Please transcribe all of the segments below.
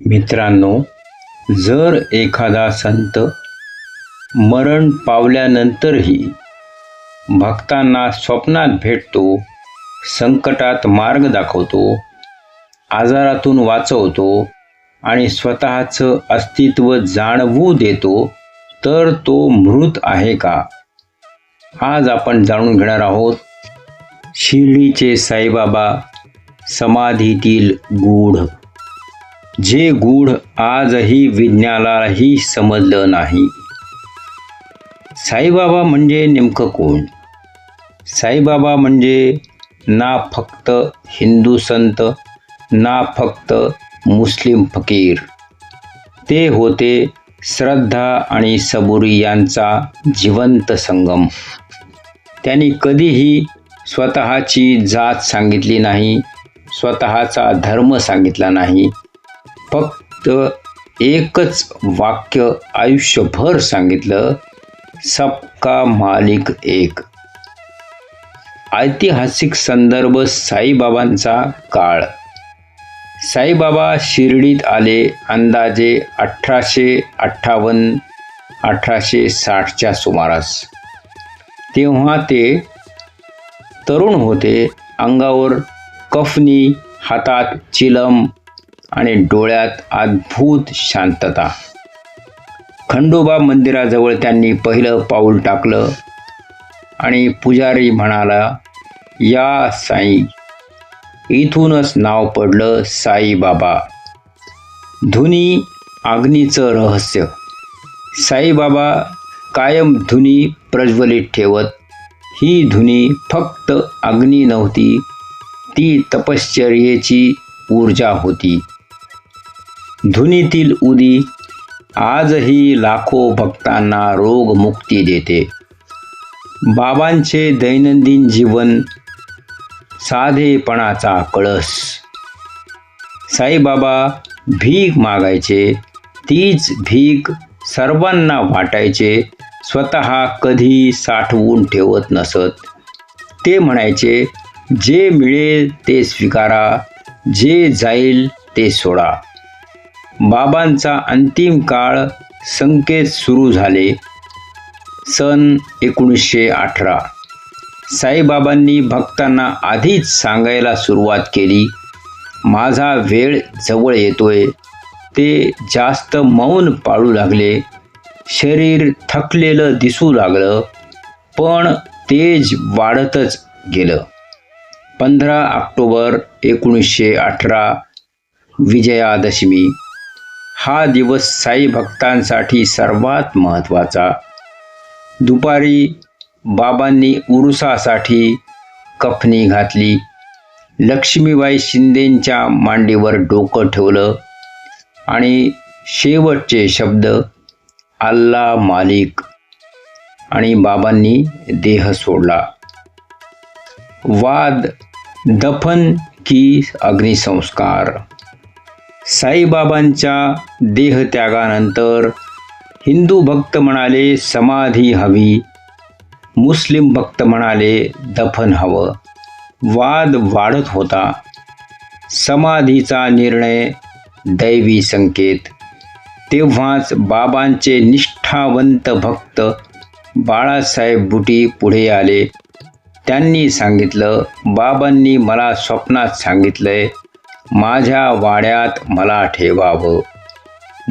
मित्रांनो जर एखादा संत मरण पावल्यानंतरही भक्तांना स्वप्नात भेटतो संकटात मार्ग दाखवतो आजारातून वाचवतो आणि स्वतःचं अस्तित्व जाणवू देतो तर तो मृत आहे का? आज आपण जाणून घेणार आहोत शिर्डीचे साईबाबा समाधीतील गूढ जे गूढ आजही विज्ञानालाही समजलं नाही. साईबाबा म्हणजे नेमकं कोण? साईबाबा म्हणजे ना फक्त हिंदू संत ना फक्त मुस्लिम फकीर. ते होते श्रद्धा आणि सबुरी यांचा जिवंत संगम. त्यांनी कधीही स्वतःची जात सांगितली नाही स्वतःचा धर्म सांगितला नाही फक्त एकच वाक्य आयुष्यभर सांगितलं सबका मालिक एक. ऐतिहासिक संदर्भ साईबाबांचा काळ. साईबाबा शिर्डीत आले अंदाजे अठराशे अठ्ठावन्न अठराशे साठच्या सुमारास. तेव्हा ते तरुण होते अंगावर कफनी हातात चिलम आणि डोळ्यात अद्भुत शांतता. खंडोबा मंदिराजवळ त्यांनी पहिलं पाऊल टाकलं आणि पुजारी म्हणाला या साई इथूनच नाव पडलं साईबाबा धुनी अग्नीचं रहस्य. साईबाबा कायम धुनी प्रज्वलित ठेवत ही धुनी फक्त अग्नी नव्हती ती तपश्चर्येची ऊर्जा होती. धुनीतील उदी आजही लाखो भक्तांना रोगमुक्ती देते. बाबांचे दैनंदिन जीवन साधेपणाचा कळस. साईबाबा भीक मागायचे तीच भीक सर्वांना वाटायचे स्वतः कधी साठवून ठेवत नसत. ते म्हणायचे जे मिळेल ते स्वीकारा जे जाईल ते सोडा. बाबांचा अंतिम काळ संकेत सुरू झाले. सन एकोणीसशे अठरा. साईबाबांनी भक्तांना आधीच सांगायला सुरुवात केली माझा वेळ जवळ येतोय. ते जास्त मौन पाळू लागले. शरीर थकलेलं दिसू लागलं पण तेज वाढतच गेलं. पंधरा ऑक्टोबर एकोणीसशे अठरा विजयादशमी. हा दिवस साई भक्तांसाठी सर्वात महत्त्वाचा. दुपारी बाबांनी उरुसासाठी कफनी घातली. लक्ष्मीबाई शिंदेंच्या मांडीवर डोकं ठेवलं आणि शेवटचे शब्द अल्ला मालिक आणि बाबांनी देह सोडला. वाद दफन की अग्निसंस्कार. साईबाबांच्या देहत्यागानंतर हिंदू भक्त म्हणाले समाधी हवी. मुस्लिम भक्त म्हणाले दफन हवं. वाद वाढत होता. समाधीचा निर्णय दैवी संकेत. तेव्हाच बाबांचे निष्ठावंत भक्त बाळासाहेब बुटी पुढे आले. त्यांनी सांगितलं बाबांनी मला स्वप्नात सांगितलंय माझ्या वाड्यात मला ठेवावं.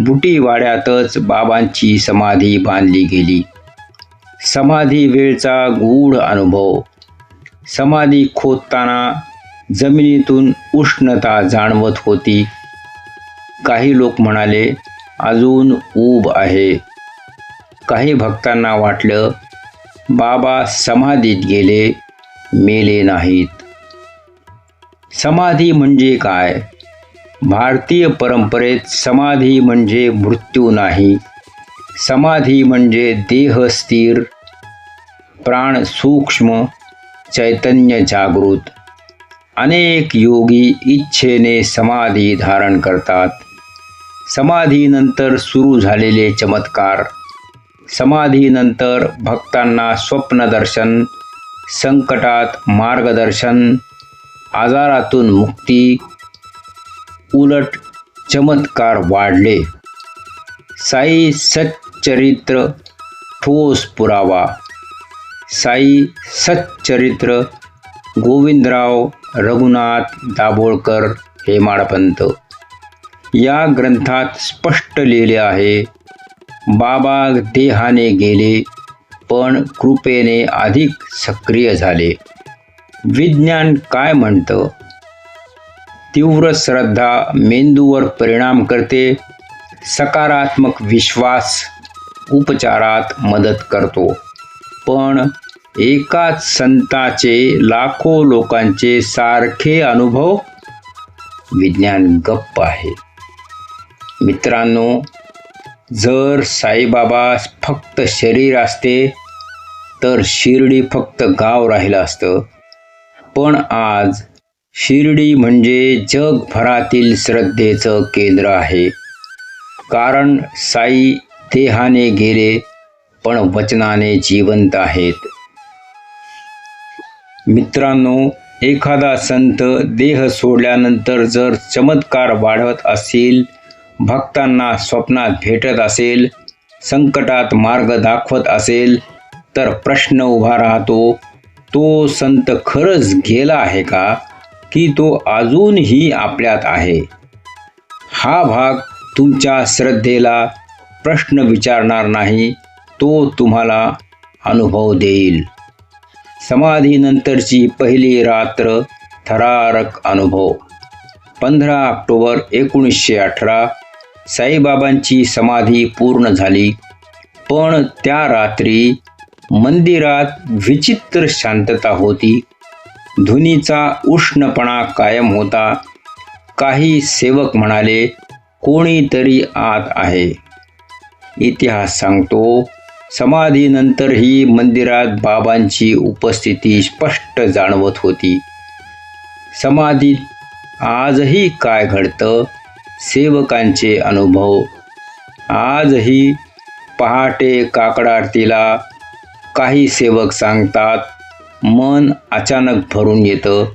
बुटी वाड्यातच बाबांची समाधी बांधली गेली. समाधी वेळचा गूढ अनुभव. समाधी खोदताना जमिनीतून उष्णता जाणवत होती. काही लोक म्हणाले अजून ऊब आहे. काही भक्तांना वाटलं बाबा समाधीत गेले मेले नाहीत. समाधी म्हणजे काय? भारतीय परंपरेत समाधी म्हणजे मृत्यू नाही. समाधी म्हणजे देह स्थिर प्राण सूक्ष्म चैतन्य जागृत. अनेक योगी इच्छेने समाधी धारण करतात. समाधीनंतर सुरू झालेले चमत्कार. समाधीनंतर भक्तांना स्वप्नदर्शन संकटात मार्गदर्शन आजारातून मुक्ती. उलट चमत्कार वाढले. साई सच्चरित्र ठोस पुरावा. साई सच्चरित्र गोविंदराव रघुनाथ दाभोळकर हेमाडपंत. या ग्रंथात स्पष्ट लिहिले आहे बाबा देहाने गेले पण कृपेने अधिक सक्रिय झाले. विज्ञान काय म्हणतं? तीव्र श्रद्धा मेंदूवर परिणाम करते सकारात्मक विश्वास उपचारात मदत करतो. पण एकाच संताचे लाखो लोकांचे सारखे अनुभव? विज्ञान गप्प आहे. मित्रांनो जर साईबाबा फक्त शरीर असते तर शिर्डी फक्त गाव राहिलं असतं. पण आज शिर्डी म्हणजे जगभरातील श्रद्धेचं केंद्र आहे. कारण साई देहाने गेले पण वचनाने जिवंत आहेत. मित्रांनो एखादा संत देह सोडल्यानंतर जर चमत्कार वाढवत असेल भक्तांना स्वप्नात भेटत असेल संकटात मार्ग दाखवत असेल तर प्रश्न उभा राहतो तो संत खरंच गेला आहे का? की तो अजूनही आपल्यात आहे? हा भाग तुमच्या श्रद्धेला प्रश्न विचारणार नाही तो तुम्हाला अनुभव देईल. समाधीनंतरची पहिली रात्र थरारक अनुभव. पंधरा ऑक्टोबर एकोणीसशे अठरा साईबाबांची समाधी पूर्ण झाली. पण त्या रात्री मंदिरात विचित्र शांतता होती. धुनीचा उष्णपणा कायम होता. काही सेवक म्हणाले कोणीतरी आत आहे. इतिहास सांगतो समाधीनंतरही मंदिरात बाबांची उपस्थिती स्पष्ट जाणवत होती. समाधीत आजही काय घडतं? सेवकांचे अनुभव. आजही पहाटे काकडारतीला काही सेवक सांगतात मन अचानक भरून येतं.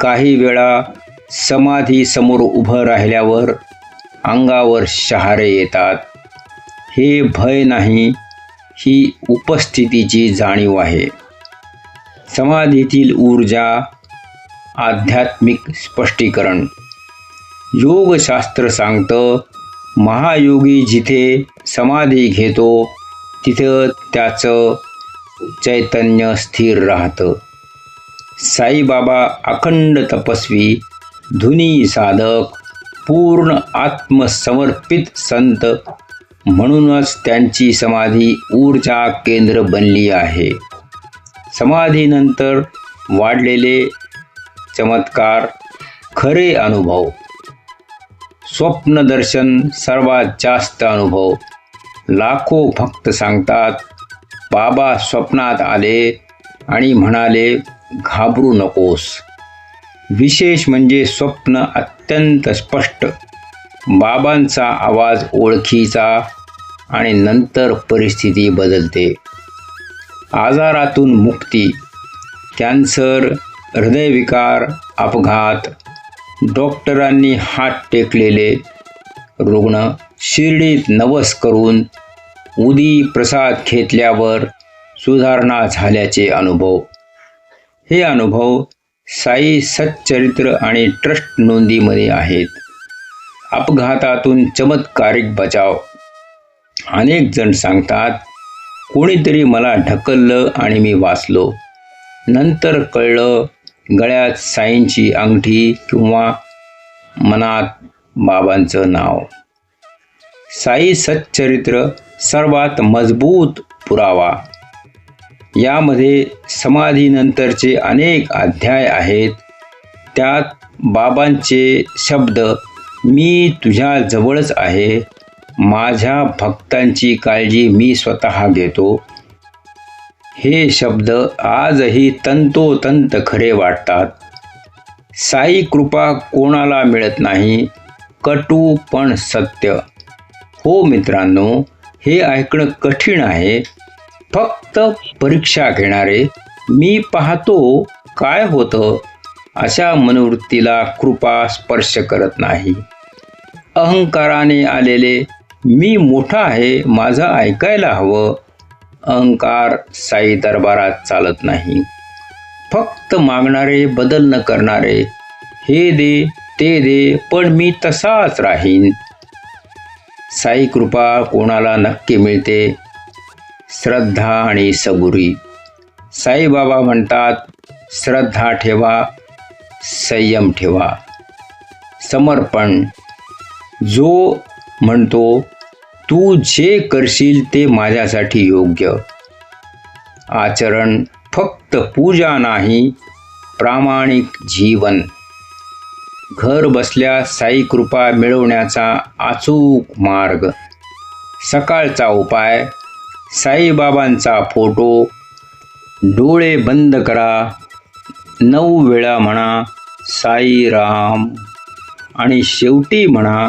काही वेळा समाधी समोर उभं राहिल्यावर अंगावर शहारे येतात. हे भय नाही ही उपस्थितीची जाणीव आहे. समाधीतील ऊर्जा आध्यात्मिक स्पष्टीकरण. योगशास्त्र सांगतं महायोगी जिथे समाधी घेतो तिथं त्याचं चैतन्य स्थिर राहतं. साईबाबा अखंड तपस्वी धुनी साधक पूर्ण आत्मसमर्पित संत म्हणूनच त्यांची समाधी ऊर्जा केंद्र बनली आहे. समाधीनंतर वाढलेले चमत्कार खरे अनुभव. स्वप्नदर्शन सर्वात जास्त अनुभव. लाखो भक्त सांगतात बाबा स्वप्नात आले आणि म्हणाले घाबरू नकोस. विशेष म्हणजे स्वप्न अत्यंत स्पष्ट. बाबांचा आवाज ओळखीचा आणि नंतर परिस्थिती बदलते. आजारातून मुक्ती कॅन्सर हृदयविकार अपघात डॉक्टरांनी हात टेकलेले रुग्ण शिर्डीत नवस करून उदी प्रसाद घेतल्यावर सुधारणा झाल्याचे अनुभव. हे अनुभव साई सच्चरित्र आणि ट्रस्ट नोंदीमध्ये आहेत. अपघातातून चमत्कारिक बचाव. अनेक जण सांगतात कोणीतरी मला ढकललं आणि मी वाचलो. नंतर कळलं गळ्यात साईंची अंगठी किंवा मनात बाबांचं नाव. साई सच्चरित्र सर्वात मजबूत पुरावा. यामध्ये समाधीनंतरचे अनेक अध्याय आहेत. त्यात बाबांचे शब्द मी तुझ्या जवळच आहे. माझ्या भक्तांची काळजी मी स्वतः घेतो. हे शब्द आजही तंतोतंत खरे वाटतात. साई कृपा कोणाला मिळत नाही? कटू पण सत्य. हो मित्रांनो हे ऐकणं कठीण आहे. फक्त परीक्षा घेणारे मी पाहतो काय होतं अशा मनोवृत्तीला कृपा स्पर्श करत नाही. अहंकाराने आलेले मी मोठा आहे माझं ऐकायला हवं. अहंकार साई दरबारात चालत नाही. फक्त मागणारे बदल न करणारे हे दे ते दे पण मी तसाच राहीन. साई कृपा कोणाला नक्की मिळते? श्रद्धा आणि सबुरी साईबाबा म्हणतात श्रद्धा ठेवा संयम ठेवा. समर्पण. जो म्हणतो तू जे करशील ते माझ्यासाठी योग्य. आचरण फक्त पूजा नाही प्रामाणिक जीवन. घर बसल्या साई कृपा मिळवण्याचा अचूक मार्ग. सकाळचा उपाय साईबाबांचा फोटो डोळे बंद करा नऊ वेळा म्हणा साईराम. आणि शेवटी म्हणा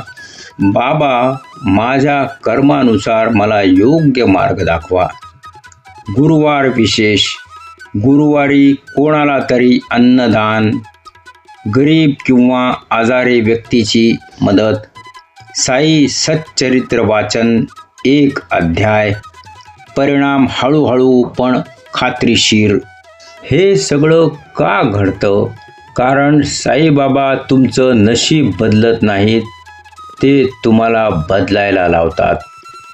बाबा माझ्या कर्मानुसार मला योग्य मार्ग दाखवा. गुरुवार विशेष गुरुवारी कोणाला तरी अन्नदान गरीब किंवा आजारी व्यक्तीची मदत. साई सच्चरित्र वाचन एक अध्याय. परिणाम हळूहळू पण खात्रीशीर. हे सगळं का घडतं? कारण साईबाबा तुमचं नशीब बदलत नाहीत ते तुम्हाला बदलायला लावतात.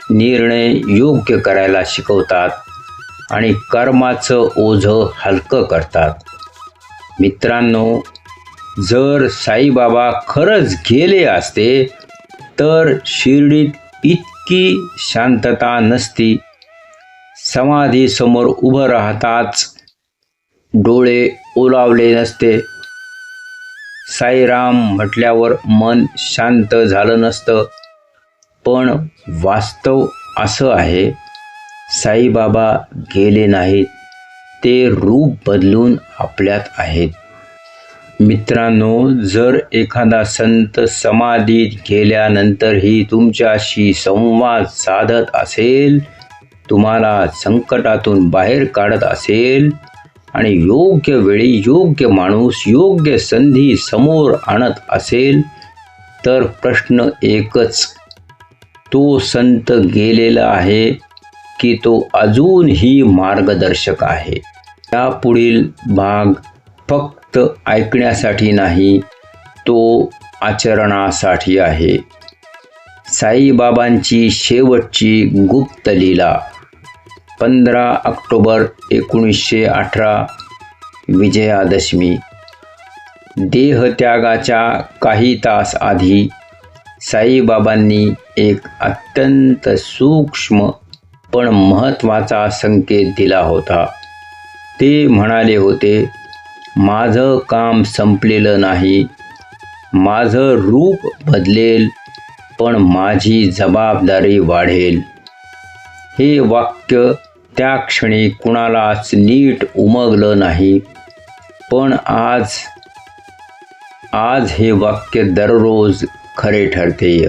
निर्णय योग्य करायला शिकवतात आणि कर्माचं ओझं हलकं करतात. मित्रांनो जर साईबाबा खरंच गेले असते तर शिर्डीत इतकी शांतता नसती. समाधीसमोर उभं राहताच डोळे ओलावले नसते. साईराम म्हटल्यावर मन शांत झालं नसतं. पण वास्तव असं आहे साईबाबा गेले नाहीत. ते रूप बदलून आपल्यात आहेत. मित्रांनो जर एखादा संत समाधीत गेल्यानंतरही तुमच्याशी संवाद साधत असेल तुम्हाला संकटातून बाहेर काढत असेल आणि योग्य वेळी योग्य माणूस योग्य संधी समोर आणत असेल तर प्रश्न एकच तो संत गेलेला आहे की तो अजूनही मार्गदर्शक आहे. यापुढील भाग फक्त ऐकण्यासाठी नाही तो आचरणासाठी आहे. साईबाबांची शेवटची गुप्त लीला पंधरा ऑक्टोबर एकोणीसशे अठरा विजयादशमी. देहत्यागाच्या काही तास आधी साईबाबांनी एक अत्यंत सूक्ष्म पण महत्त्वाचा संकेत दिला होता. ते म्हणाले होते माझं काम संपलेलं नाही. माझं रूप बदलेल पण माझी जबाबदारी वाढेल. हे वाक्य त्या क्षणी कुणालाच नीट उमगलं नाही. पण आज आज हे वाक्य दररोज खरे ठरते.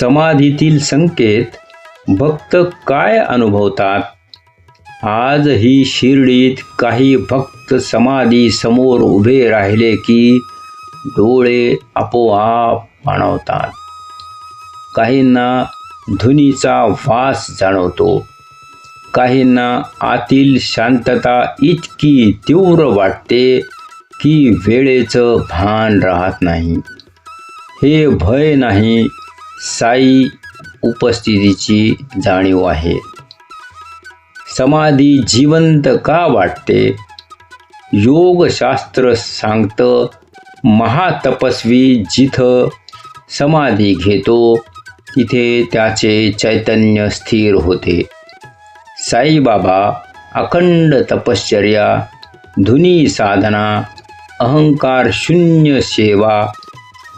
समाधीतील संकेत भक्त काय अनुभवतात? आजही शिर्डीत काही भक्त समाधी समोर उभे राहिले की डोळे आपोआप पाणवतात. काहींना धुनीचा वास जाणवतो काहींना आतील शांतता इतकी तीव्र वाटते की वेळेचं भान राहत नाही. हे भय नाही साई उपस्थितीची जाणीव आहे. समाधी जिवंत का वाटते? योगशास्त्र सांगतं महातपस्वी जिथं समाधी घेतो तिथे त्याचे चैतन्य स्थिर होते. साईबाबा अखंड तपश्चर्या धुनी साधना अहंकार शून्य सेवा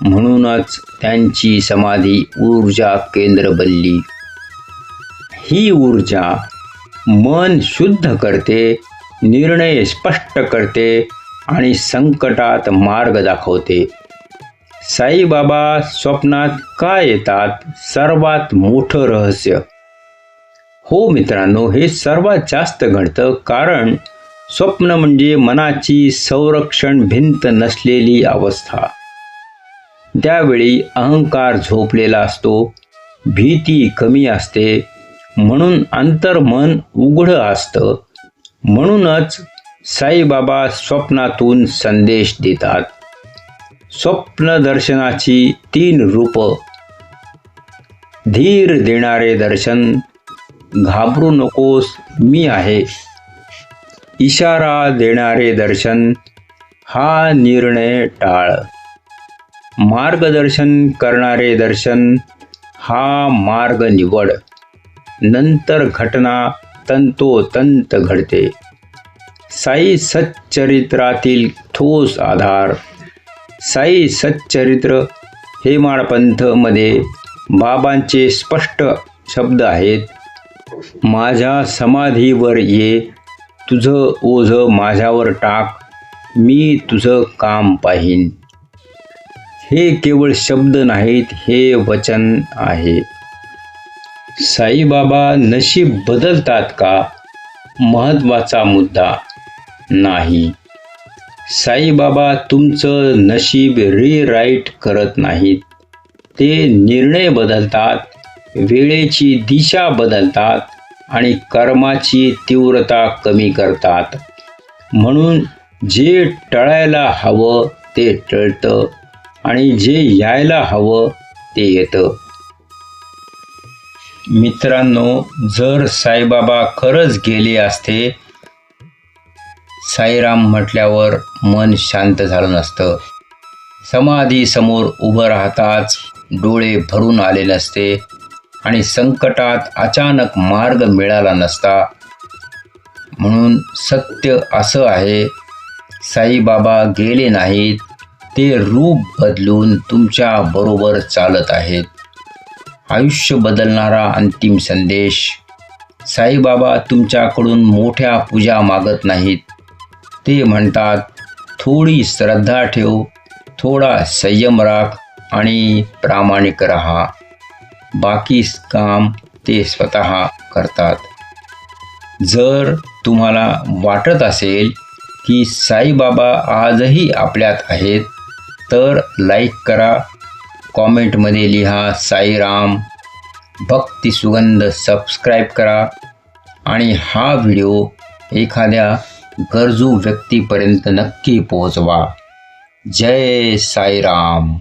म्हणूनच त्यांची समाधी ऊर्जा केंद्र बनली. ही ऊर्जा मन शुद्ध करते निर्णय स्पष्ट करते आणि संकटात मार्ग दाखवते. साईबाबा स्वप्नात का येतात? सर्वात मोठं रहस्य. हो मित्रांनो हे सर्वात जास्त घडतं कारण स्वप्न म्हणजे मनाची संरक्षण भिंत नसलेली अवस्था. त्यावेळी अहंकार झोपलेला असतो भीती कमी असते म्हणून अंतर्मन उघडं असतं म्हणूनच साईबाबा स्वप्नातून संदेश देतात. स्वप्न दर्शनाची तीन रूप. धीर देणारे दर्शन घाबरू नकोस मी आहे. इशारा देणारे दर्शन हा निर्णय टाळ. मार्गदर्शन करणारे दर्शन हा मार्ग निवड. नंतर घटना तंतोतंत घडते साई सच्चरित्रातील ठोस आधार। साई सच्चरित्र हेमाडपंथमध्ये बाबांचे स्पष्ट शब्द आहेत माझ्या समाधीवर ये तुझं ओझं माझ्यावर टाक मी तुझं काम पाहीन. हे केवळ शब्द नाहीत हे वचन आहे. साईबाबा नशीब बदलतात का? महत्त्वाचा मुद्दा नाही. साईबाबा तुमचं नशीब रिराईट करत नाहीत. ते निर्णय बदलतात वेळेची दिशा बदलतात आणि कर्माची तीव्रता कमी करतात. म्हणून जे टळायला हवं ते टळतं आणि जे यायला हवं ते येतं. मित्रांनो जर साईबाबा खरंच गेले असते साईराम म्हटल्यावर मन शांत झालं नसतं. समाधीसमोर उभं राहताच डोळे भरून आले नसते आणि संकटात अचानक मार्ग मिळाला नसता. म्हणून सत्य असं आहे साईबाबा गेले नाहीत ते रूप बदलून तुमच्या बरोबर चालत आहेत. आयुष्य बदलणारा अंतिम संदेश. साईबाबा तुमच्याकडून मोठ्या पूजा मागत नाहीत. ते म्हणतात थोडी श्रद्धा ठेव थोडा संयम राख आणि प्रामाणिक राहा. बाकी काम ते स्वतः करतात. जर तुम्हाला वाटत असेल की साईबाबा आजही आपल्यात आहेत तर लाईक करा कॉमेंटमध्ये लिहा साईराम. भक्ती सुगंध सबस्क्राईब करा. आणि हा व्हिडिओ एखाद्या गरजू व्यक्तीपर्यंत नक्की पोहोचवा. जय साईराम.